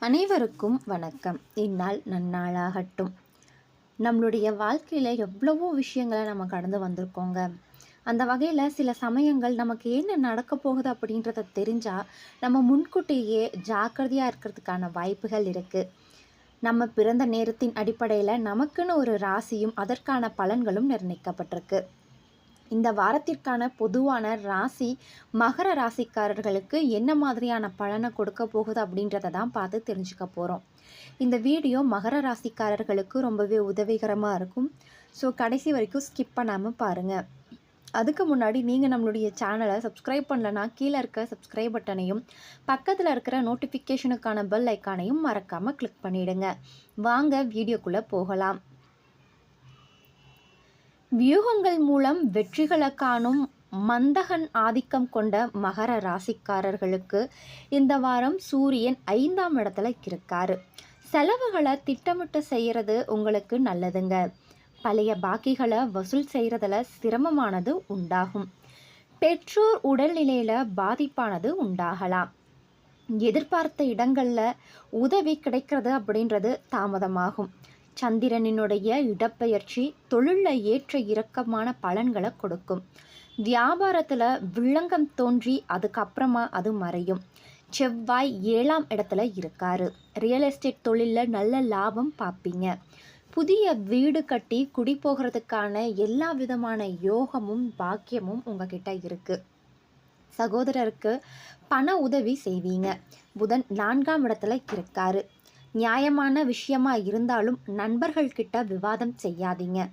அனைவருக்கும் வணக்கம். இந்நாள் நன்னாளாகட்டும். நம்மளுடைய வாழ்க்கையில் எவ்வளவோ விஷயங்களை நம்ம கடந்து வந்திருக்கோங்க. அந்த வகையில் சில சமயங்கள் நமக்கு என்ன நடக்க போகுது அப்படின்றத தெரிஞ்சால் நம்ம முன்கூட்டியே ஜாக்கிரதையாக இருக்கிறதுக்கான வாய்ப்புகள் இருக்குது நம்ம பிறந்த நேரத்தின் அடிப்படையில் நமக்குன்னு ஒரு ராசியும் அதற்கான பலன்களும் நிர்ணயிக்கப்பட்டிருக்கு. இந்த வாரத்திற்கான பொதுவான ராசி மகர ராசிக்காரர்களுக்கு என்ன மாதிரியான பலனை கொடுக்க போகுது அப்படின்றத தான் பார்த்து தெரிஞ்சுக்க போகிறோம் இந்த வீடியோ மகர ராசிக்காரர்களுக்கு ரொம்பவே உதவிகரமாக இருக்கும். ஸோ கடைசி வரைக்கும் ஸ்கிப் பண்ணாமல் பாருங்கள் அதுக்கு முன்னாடி நீங்கள் நம்மளுடைய சேனலை சப்ஸ்கிரைப் பண்ணலன்னா கீழே இருக்க சப்ஸ்கிரைப் பட்டனையும் பக்கத்தில் இருக்கிற நோட்டிஃபிகேஷனுக்கான பெல் ஐக்கானையும் மறக்காமல் கிளிக் பண்ணிவிடுங்க வாங்க வீடியோக்குள்ளே போகலாம். வியூகங்கள் மூலம் வெற்றிகளை காணும் மந்தகன் ஆதிக்கம் கொண்ட மகர ராசிக்காரர்களுக்கு இந்த வாரம் சூரியன் ஐந்தாம் இடத்துல இருக்காரு. செலவுகளை திட்டமிட்டு செய்கிறது உங்களுக்கு நல்லதுங்க. பழைய பாக்கிகளை வசூல் செய்கிறதுல சிரமமானது உண்டாகும். பெற்றோர் உடல்நிலையில் பாதிப்பானது உண்டாகலாம். எதிர்பார்த்த இடங்களில் உதவி கிடைக்கிறது அப்படின்றது தாமதமாகும். சந்திரனினுடைய இடப்பெயர்ச்சி தொழிலில் ஏற்ற இறக்கமான பலன்களை கொடுக்கும். வியாபாரத்தில் வில்லங்கம் தோன்றி அதுக்கப்புறமா அது மறையும். செவ்வாய் ஏழாம் இடத்துல இருக்காரு. ரியல் எஸ்டேட் தொழிலில் நல்ல லாபம் பார்ப்பீங்க புதிய வீடு கட்டி குடி போகிறதுக்கான எல்லா விதமான யோகமும் பாக்கியமும் உங்ககிட்ட இருக்குது சகோதரருக்கு பண உதவி செய்வீங்க. புதன் நான்காம் இடத்துல இருக்காரு. நியாயமான விஷயமா இருந்தாலும் நண்பர்கள்கிட்ட விவாதம் செய்யாதீங்க.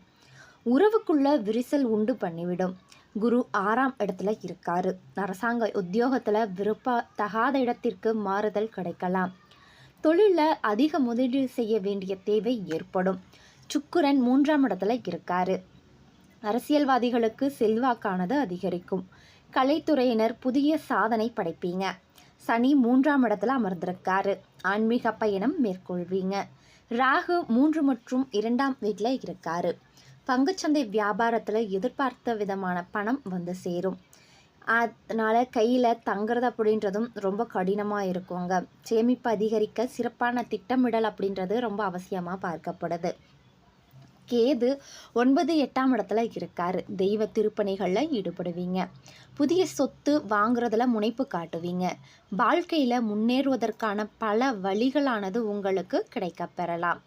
உறவுக்குள்ள விரிசல் உண்டு பண்ணிவிடும். குரு ஆறாம் இடத்துல இருக்காரு. அரசாங்க உத்தியோகத்தில் விருப்ப தகாத இடத்திற்கு மாறுதல் கிடைக்கலாம். தொழிலில் அதிக முதலீடு செய்ய வேண்டிய தேவை ஏற்படும். சுக்குரன் மூன்றாம் இடத்துல இருக்காரு. அரசியல்வாதிகளுக்கு செல்வாக்கானது அதிகரிக்கும். கலைத்துறையினர் புதிய சாதனை படைப்பீங்க. சனி மூன்றாம் இடத்துல அமர்ந்திருக்காரு. ஆன்மீக பயணம் மேற்கொள்வீங்க. ராகு மூன்று மற்றும் இரண்டாம் வீட்டில் இருக்காரு. பங்குச்சந்தை வியாபாரத்தில் எதிர்பார்த்த விதமான பணம் வந்து சேரும். அதனால் கையில் தங்குறது அப்படின்றதும் ரொம்ப கடினமாக இருக்குங்க. சேமிப்பு அதிகரிக்க சிறப்பான திட்டமிடல் அப்படின்றது ரொம்ப அவசியமாக பார்க்கப்படுது. கேது ஒன்பது எட்டாம் இடத்துல இருக்காரு. தெய்வ திருப்பணிகளில் ஈடுபடுவீங்க. புதிய சொத்து வாங்குறதுல முனைப்பு காட்டுவீங்க. வாழ்க்கையில் முன்னேறுவதற்கான பல வழிகளானது உங்களுக்கு கிடைக்க பெறலாம்.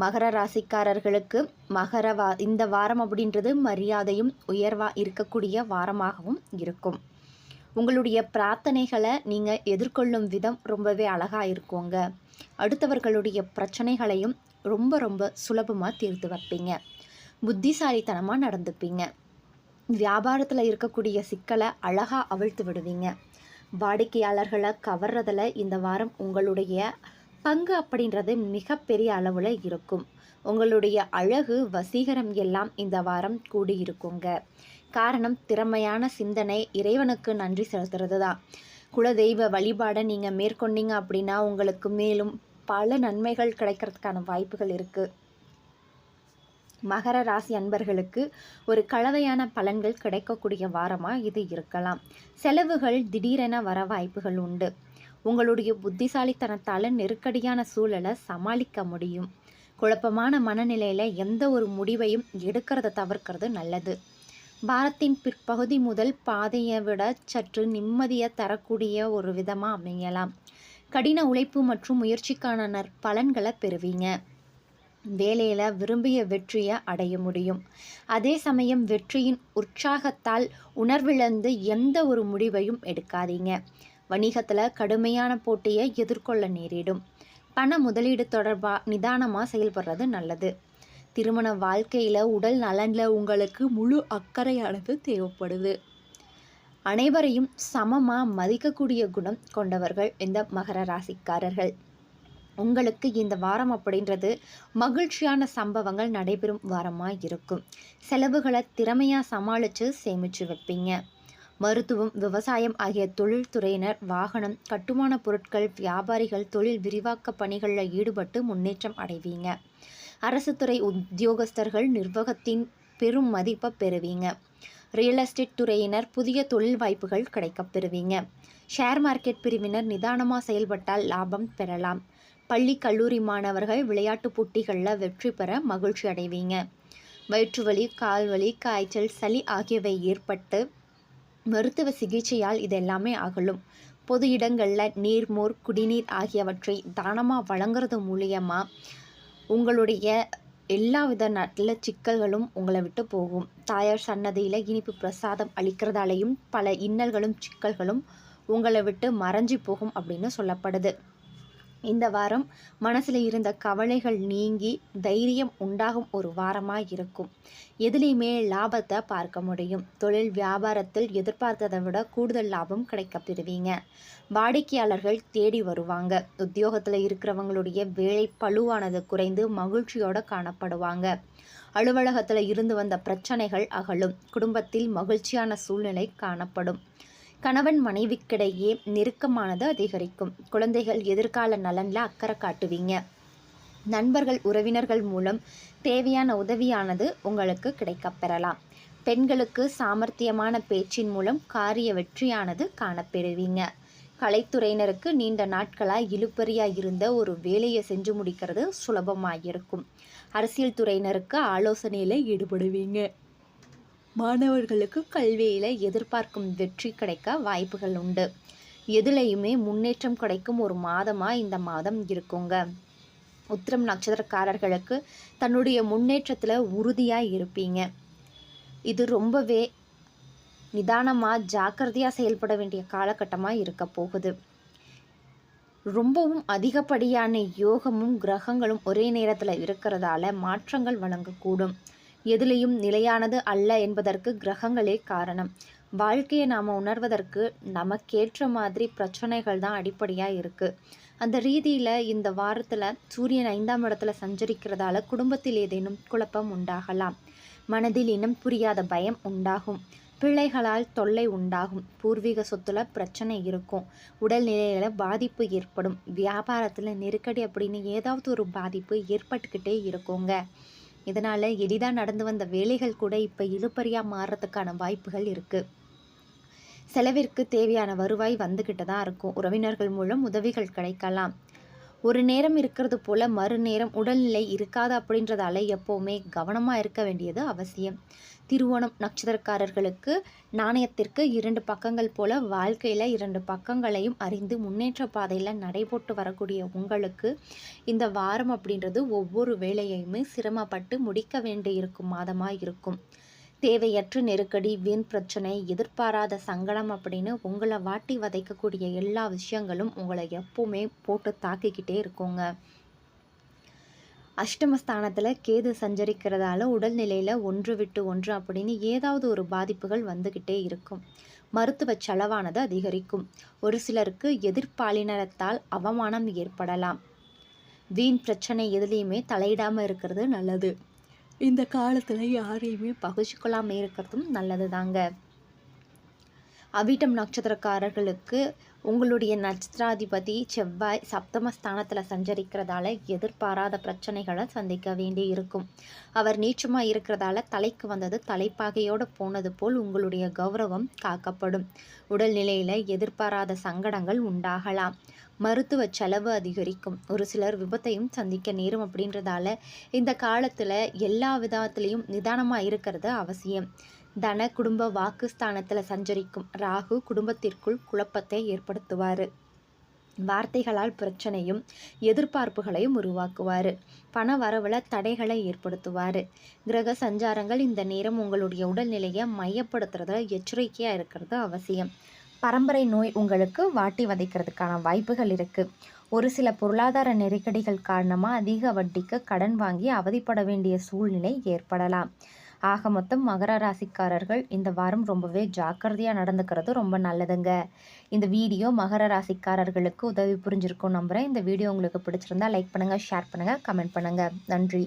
மகர ராசிக்காரர்களுக்கு மகர வா இந்த வாரம் அப்படின்றது மரியாதையும் உயர்வாக இருக்கக்கூடிய வாரமாகவும் இருக்கும். உங்களுடைய பிரார்த்தனைகளை நீங்கள் எதிர்கொள்ளும் விதம் ரொம்பவே அழகாக இருக்குங்க. அடுத்தவர்களுடைய பிரச்சனைகளையும் ரொம்ப ரொம்ப சுலபமாக தீர்த்து வைப்பீங்க. புத்திசாலித்தனமாக நடந்துப்பீங்க. வியாபாரத்தில் இருக்கக்கூடிய சிக்கலை அழகாக அவிழ்த்து விடுவீங்க. வாடிக்கையாளர்களை கவர்றதில் இந்த வாரம் உங்களுடைய பங்கு அப்படின்றது மிகப்பெரிய அளவில் இருக்கும். உங்களுடைய அழகு வசீகரம் எல்லாம் இந்த வாரம் கூடியிருக்குங்க. காரணம் திறமையான சிந்தனை இறைவனுக்கு நன்றி செலுத்துறது தான் குலதெய்வ வழிபாடை நீங்கள் மேற்கொண்டீங்க அப்படின்னா உங்களுக்கு மேலும் பல நன்மைகள் கிடைக்கிறதுக்கான வாய்ப்புகள் இருக்குது மகர ராசி அன்பர்களுக்கு ஒரு கலவையான பலன்கள் கிடைக்கக்கூடிய வாரமாக இது இருக்கலாம். செலவுகள் திடீரென வர வாய்ப்புகள் உண்டு. உங்களுடைய புத்திசாலித்தனத்தால் நெருக்கடியான சூழலை சமாளிக்க முடியும். குழப்பமான மனநிலையில் எந்த ஒரு முடிவையும் எடுக்கிறத தவிர்க்கிறது நல்லது. பாரத்தின் பிற்பகுதி முதல் பாதையை விட சற்று நிம்மதியை தரக்கூடிய ஒரு விதமாக அமையலாம். கடின உழைப்பு மற்றும் முயற்சிக்கான நற்பலன்களை பெறுவீங்க. வேலையில் விரும்பிய வெற்றியை அடைய முடியும். அதே சமயம் வெற்றியின் உற்சாகத்தால் உணர்விழந்து எந்த ஒரு முடிவையும் எடுக்காதீங்க. வணிகத்தில் கடுமையான போட்டியை எதிர்கொள்ள நேரிடும். பண முதலீடு தொடர்பாக நிதானமாக செயல்படுறது நல்லது. திருமண வாழ்க்கையில் உடல் நலனில் உங்களுக்கு முழு அக்கறையானது தேவைப்படுது. அனைவரையும் சமமாக மதிக்கக்கூடிய குணம் கொண்டவர்கள் இந்த மகர ராசிக்காரர்கள். உங்களுக்கு இந்த வாரம் அப்படின்றது மகிழ்ச்சியான சம்பவங்கள் நடைபெறும் வாரமாக இருக்கும். செலவுகளை திறமையாக சமாளித்து சேமித்து வைப்பீங்க. மருத்துவம் விவசாயம் ஆகிய தொழில்துறையினர் வாகனம் கட்டுமான பொருட்கள் வியாபாரிகள் தொழில் விரிவாக்க பணிகளில் ஈடுபட்டு முன்னேற்றம் அடைவீங்க. அரசு துறை உத்தியோகஸ்தர்கள் நிர்வாகத்தின் பெரும் மதிப்பை பெறுவீங்க. ரியல் எஸ்டேட் துறையினர் புதிய தொழில் வாய்ப்புகள் கிடைக்கப் பெறுவீங்க ஷேர் மார்க்கெட் பிரிவினர் நிதானமாக செயல்பட்டால் லாபம் பெறலாம். பள்ளி கல்லூரி மாணவர்கள் விளையாட்டுப் போட்டிகளில் வெற்றி பெற மகிழ்ச்சி அடைவீங்க. வயிற்றுவலி கால்வலி காய்ச்சல் சளி ஆகியவை ஏற்பட்டு மருத்துவ சிகிச்சையால் இது எல்லாமே அகலும். பொது இடங்களில் நீர்மோர் குடிநீர் ஆகியவற்றை தானமாக வழங்குறது மூலியமாக உங்களுடைய எல்லா வித நல்ல சிக்கல்களும் உங்களை விட்டு போகும். தாயார் சன்னதியில் இனிப்பு பிரசாதம் அளிக்கிறதாலையும் பல இன்னல்களும் சிக்கல்களும் உங்களை விட்டு மறைஞ்சி போகும் அப்படின்னு சொல்லப்படுது. இந்த வாரம் மனசில் இருந்த கவலைகள் நீங்கி தைரியம் உண்டாகும் ஒரு வாரமாக இருக்கும். எதுலேயுமே லாபத்தை பார்க்க முடியும். தொழில் வியாபாரத்தில் எதிர்பார்த்ததை விட கூடுதல் லாபம் கிடைக்க பெறுவீங்க. வாடிக்கையாளர்கள் தேடி வருவாங்க. உத்தியோகத்தில் இருக்கிறவங்களுடைய வேலை பழுவானது குறைந்து மகிழ்ச்சியோடு காணப்படுவாங்க. அலுவலகத்தில் இருந்து வந்த பிரச்சனைகள் அகலும். குடும்பத்தில் மகிழ்ச்சியான சூழ்நிலை காணப்படும். கணவன் மனைவிக்கிடையே நெருக்கமானது அதிகரிக்கும். குழந்தைகள் எதிர்கால நலனில் அக்கறை காட்டுவீங்க. நண்பர்கள் உறவினர்கள் மூலம் தேவையான உதவியானது உங்களுக்கு கிடைக்கப்பெறலாம் பெண்களுக்கு சாமர்த்தியமான பேச்சின் மூலம் காரிய வெற்றியானது காணப்பெறுவீங்க. கலைத்துறையினருக்கு நீண்ட நாட்களாக இழுப்பறியாக இருந்த ஒரு வேலையை செஞ்சு முடிக்கிறது சுலபமாக இருக்கும் அரசியல் துறையினருக்கு ஆலோசனையில் ஈடுபடுவீங்க. மாணவர்களுக்கு கல்வியில் எதிர்பார்க்கும் வெற்றி கிடைக்க வாய்ப்புகள் உண்டு. எதுலேயுமே முன்னேற்றம் கிடைக்கும் ஒரு மாதமாக இந்த மாதம் இருக்குங்க. உத்திரம் நட்சத்திரக்காரர்களுக்கு தன்னுடைய முன்னேற்றத்தில் உறுதியாக இருப்பீங்க. இது ரொம்பவே நிதானமாக ஜாக்கிரதையாக செயல்பட வேண்டிய காலகட்டமாக இருக்க போகுது. ரொம்பவும் அதிகப்படியான யோகமும் கிரகங்களும் ஒரே நேரத்தில் இருக்கிறதால மாற்றங்கள் வழங்கக்கூடும். எதிலையும் நிலையானது அல்ல என்பதற்கு கிரகங்களே காரணம். வாழ்க்கையை நாம் உணர்வதற்கு நமக்கேற்ற மாதிரி பிரச்சனைகள் தான் அடிப்படையாக இருக்குது அந்த ரீதியில் இந்த வாரத்தில் சூரியன் ஐந்தாம் இடத்துல சஞ்சரிக்கிறதால குடும்பத்தில் ஏதேனும் குழப்பம் உண்டாகலாம். மனதில் இனம் புரியாத பயம் உண்டாகும். பிள்ளைகளால் தொல்லை உண்டாகும். பூர்வீக சொத்துல பிரச்சனை இருக்கும். உடல்நிலையில் பாதிப்பு ஏற்படும். வியாபாரத்தில் நெருக்கடி அப்படின்னு ஏதாவது ஒரு பாதிப்பு ஏற்பட்டுக்கிட்டே இருக்குங்க. இதனால் எளிதாக நடந்து வந்த வேலைகள் கூட இப்போ இழுப்பறியாக மாறுறதுக்கான வாய்ப்புகள் இருக்குது செலவிற்கு தேவையான வருவாய் வந்துக்கிட்டு தான் இருக்கும். உறவினர்கள் மூலம் உதவிகள் கிடைக்கலாம். ஒரு நேரம் இருக்கிறது போல் மறுநேரம் உடல்நிலை இருக்காது அப்படின்றதால எப்போவுமே கவனமாக இருக்க வேண்டியது அவசியம். திருவோணம் நட்சத்திரக்காரர்களுக்கு நாணயத்திற்கு இரண்டு பக்கங்கள் போல வாழ்க்கையில் இரண்டு பக்கங்களையும் அறிந்து முன்னேற்ற பாதையில் நடைபோட்டு வரக்கூடிய உங்களுக்கு இந்த வாரம் அப்படின்றது ஒவ்வொரு வேலையுமே சிரமப்பட்டு முடிக்க வேண்டி இருக்கும் மாதமாக இருக்கும். தேவையற்ற நெருக்கடி வீண் பிரச்சனை எதிர்பாராத சங்கடம் அப்படின்னு உங்களை வாட்டி வதைக்கக்கூடிய எல்லா விஷயங்களும் உங்களை எப்பவுமே போட்டு தாக்கிக்கிட்டே இருக்குங்க. அஷ்டமஸ்தானத்தில் கேது சஞ்சரிக்கிறதால உடல்நிலையில் ஒன்று விட்டு ஒன்று அப்படின்னு ஏதாவது ஒரு பாதிப்புகள் வந்துக்கிட்டே இருக்கும். மருத்துவ செலவானது அதிகரிக்கும். ஒரு சிலருக்கு எதிர்ப்பாலினத்தால் அவமானம் ஏற்படலாம். வீண் பிரச்சனை எதுலேயுமே தலையிடாமல் இருக்கிறது நல்லது. இந்த காலத்தில் யாரையுமே பகிர்ச்சிக்கொள்ளாமல் இருக்கிறதும் நல்லது தாங்க அவிட்டம் நட்சத்திரக்காரர்களுக்கு உங்களுடைய நட்சத்திராதிபதி செவ்வாய் சப்தமஸ்தானத்தில் சஞ்சரிக்கிறதால எதிர்பாராத பிரச்சனைகளை சந்திக்க வேண்டி இருக்கும். அவர் நீச்சமாக இருக்கிறதால தலைக்கு வந்தது தலைப்பாகையோடு போனது போல் உங்களுடைய கௌரவம் காக்கப்படும். உடல்நிலையில் எதிர்பாராத சங்கடங்கள் உண்டாகலாம். மருத்துவ செலவு அதிகரிக்கும். ஒரு சிலர் விபத்தையும் சந்திக்க நேரும் அப்படின்றதால இந்த காலத்தில் எல்லா விதத்துலேயும் நிதானமாக இருக்கிறது அவசியம். தன குடும்ப வாக்குஸ்தானத்தில் சஞ்சரிக்கும் ராகு குடும்பத்திற்குள் குழப்பத்தை ஏற்படுத்துவார். வார்த்தைகளால் பிரச்சனையும் எதிர்பார்ப்புகளையும் உருவாக்குவார். பண வரவில் தடைகளை ஏற்படுத்துவார். கிரக சஞ்சாரங்கள் இந்த நேரம் உங்களுடைய உடல்நிலையை மையப்படுத்துறதுல எச்சரிக்கையாக இருக்கிறது அவசியம். பரம்பரை நோய் உங்களுக்கு வாட்டி வதைக்கிறதுக்கான வாய்ப்புகள் இருக்குது ஒரு சில பொருளாதார நெருக்கடிகள் காரணமாக அதிக வட்டிக்கு கடன் வாங்கி அவதிப்பட வேண்டிய சூழ்நிலை ஏற்படலாம். ஆக மொத்தம் மகர ராசிக்காரர்கள் இந்த வாரம் ரொம்பவே ஜாக்கிரதையாக நடந்துக்கிறது ரொம்ப நல்லதுங்க. இந்த வீடியோ மகர ராசிக்காரர்களுக்கு உதவி புரிஞ்சிருக்கும் நம்புகிறேன் இந்த வீடியோ உங்களுக்கு பிடிச்சிருந்தா லைக் பண்ணுங்கள் ஷேர் பண்ணுங்கள் கமெண்ட் பண்ணுங்கள் நன்றி.